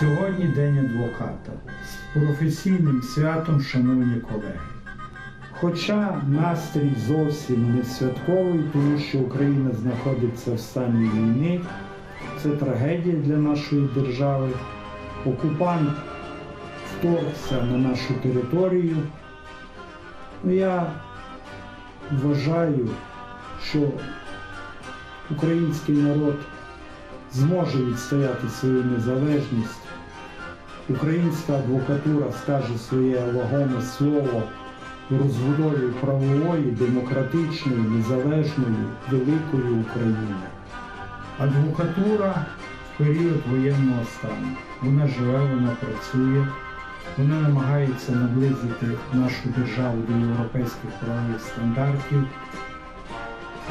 Сьогодні День адвоката. Професійним святом, шановні колеги. Хоча настрій зовсім не святковий, тому що Україна знаходиться в стані війни, це трагедія для нашої держави. Окупант вторгся на нашу територію. Ну, я вважаю, що український народ зможе відстояти свою незалежність. Українська адвокатура скаже своє вагоме слово у розбудові правової, демократичної, незалежної, великої України. Адвокатура в період воєнного стану. Вона живе, вона працює, вона намагається наблизити нашу державу до європейських правових стандартів.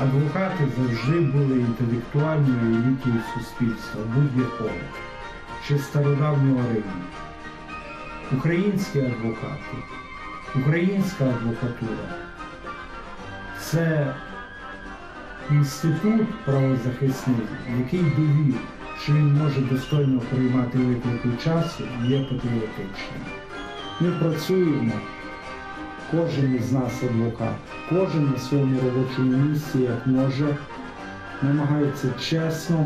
Адвокати завжди були інтелектуальною елітою суспільства будь-якого, ще стародавнього Риму. Українські адвокати, українська адвокатура це інститут правозахисний, який довів, що він може достойно приймати виклики часу і є патріотичним. Ми працюємо, кожен із нас адвокат, кожен на своєму робочому місці, як може, намагається чесно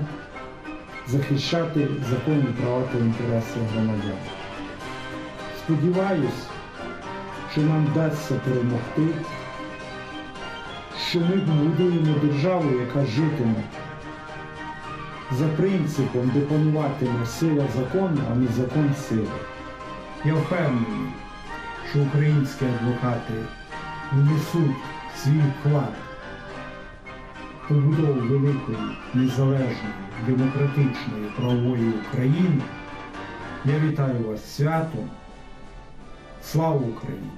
захищати законні права та інтереси громадян. Сподіваюсь, що нам вдасться перемогти, що ми побудуємо державу, яка житиме за принципом, де пануватиме сила закону, а не закон сили. Я впевнений, що українські адвокати внесуть свій вклад побудову великої, незалежної, демократичної правової України. Я вітаю вас святом. Слава Україні!